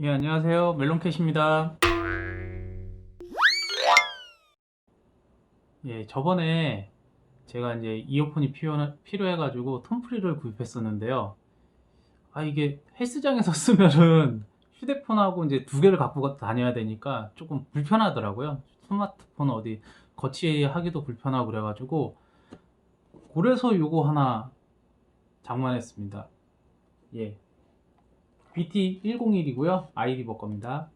예, 안녕하세요. 멜론캣입니다. 예, 저번에 제가 이제 이어폰이 필요, 필요해가지고 톰프리를 구입했었는데요. 아, 이게 헬스장에서 쓰면은 휴대폰하고 이제 두 개를 갖고 다녀야 되니까 조금 불편하더라고요. 스마트폰 어디 거치하기도 불편하고 그래가지고, 그래서 요거 하나 장만했습니다. 예. BT101이고요. 아이리버 겁니다.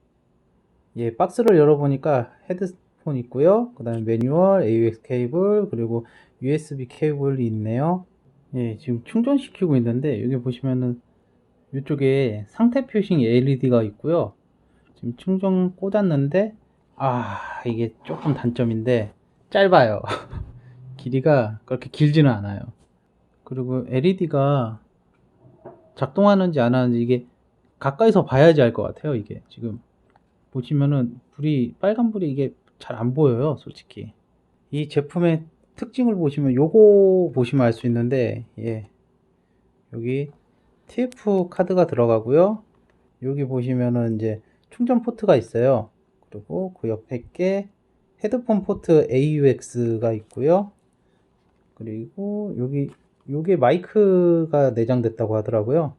예, 박스를 열어보니까 헤드폰 있고요. 그 다음에 매뉴얼, AUX 케이블, 그리고 USB 케이블이 있네요. 예, 지금 충전시키고 있는데, 여기 보시면은 이쪽에 상태 표시 LED가 있고요. 지금 충전 꽂았는데, 아, 이게 조금 단점인데, 짧아요. 길이가 그렇게 길지는 않아요. 그리고 LED가 작동하는지 안 하는지 이게 가까이서 봐야지 알 것 같아요. 이게 지금 보시면은 불이 빨간 불이 이게 잘 안 보여요. 솔직히 이 제품의 특징을 보시면 요거 보시면 알 수 있는데 예 여기 TF 카드가 들어가고요. 여기 보시면은 이제 충전 포트가 있어요. 그리고 그 옆에 게 헤드폰 포트 AUX가 있고요. 그리고 여기 요게 마이크가 내장됐다고 하더라고요.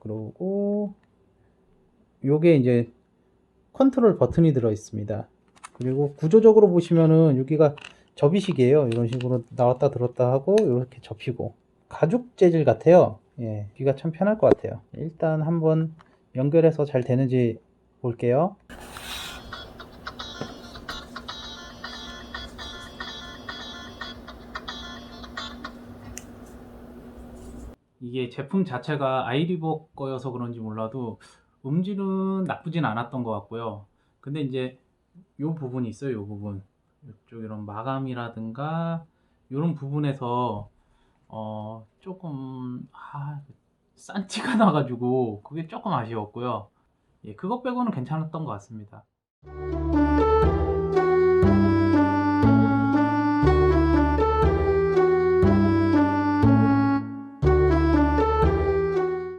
그리고 요게 이제 컨트롤 버튼이 들어 있습니다. 그리고 구조적으로 보시면은 여기가 접이식이에요. 이런 식으로 나왔다 들었다 하고 이렇게 접히고 가죽 재질 같아요. 예, 귀가 참 편할 것 같아요. 일단 한번 연결해서 잘 되는지 볼게요. 이게 제품 자체가 아이리버 거여서 그런지 몰라도 음질은 나쁘진 않았던 것 같고요. 근데 이제 요 부분이 있어요. 요 부분. 이쪽 이런 마감이라든가 이런 부분에서 어 조금 아, 싼 티가 나가지고 그게 조금 아쉬웠고요. 예, 그것 빼고는 괜찮았던 것 같습니다.